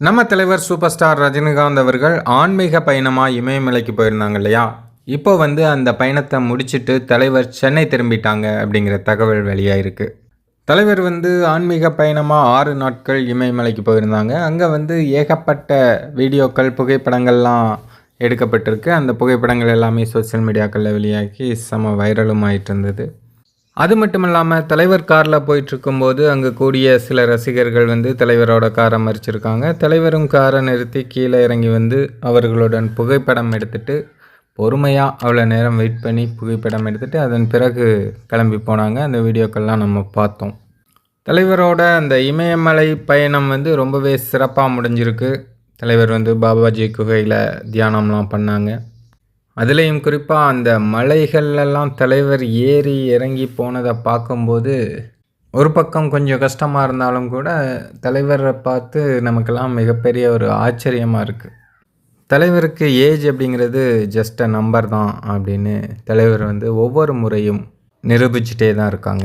நம்ம தலைவர் super star Rajinikanth அவர்கள் ஆன்மீக பயணமாக இமயமலைக்கு போயிருந்தாங்க இல்லையா? இப்போ வந்து அந்த பயணத்தை முடிச்சுட்டு தலைவர் சென்னை திரும்பிட்டாங்க அப்படிங்கிற தகவல் வெளியாயிருக்கு. தலைவர் வந்து ஆன்மீக பயணமாக ஆறு நாட்கள் இமயமலைக்கு போயிருந்தாங்க. அங்கே வந்து ஏகப்பட்ட வீடியோக்கள் புகைப்படங்கள்லாம் எடுக்கப்பட்டிருக்கு. அந்த புகைப்படங்கள் எல்லாமே சோஷியல் மீடியாக்களில் வெளியாகி செம வைரலும் ஆகிட்டு இருந்தது. அது மட்டும் இல்லாமல் தலைவர் காரில் போயிட்டுருக்கும்போது அங்கே கூடிய சில ரசிகர்கள் வந்து தலைவரோட காரை மறிச்சிருக்காங்க. தலைவரும் காரை நிறுத்தி கீழே இறங்கி வந்து அவர்களுடன் புகைப்படம் எடுத்துட்டு பொறுமையாக அவ்வளோ நேரம் வெயிட் பண்ணி புகைப்படம் எடுத்துட்டு அதன் பிறகு கிளம்பி போனாங்க. அந்த வீடியோக்கள்லாம் நம்ம பார்த்தோம். தலைவரோட அந்த இமயமலை பயணம் வந்து ரொம்பவே சிறப்பாக முடிஞ்சிருக்கு. தலைவர் வந்து பாபாஜி குகையில் தியானம்லாம் பண்ணாங்க. அதுலேயும் குறிப்பாக அந்த மலைகள்லாம் தலைவர் ஏறி இறங்கி போனதை பார்க்கும்போது ஒரு பக்கம் கொஞ்சம் கஷ்டமாக இருந்தாலும் கூட தலைவரை பார்த்து நமக்கெல்லாம் மிகப்பெரிய ஒரு ஆச்சரியமாக இருக்குது தலைவருக்கு ஏஜ் அப்படிங்கிறது ஜஸ்ட் அ நம்பர் தான் அப்படின்னு தலைவர் வந்து ஒவ்வொரு முறையும் நிரூபிச்சுட்டே தான் இருக்காங்க.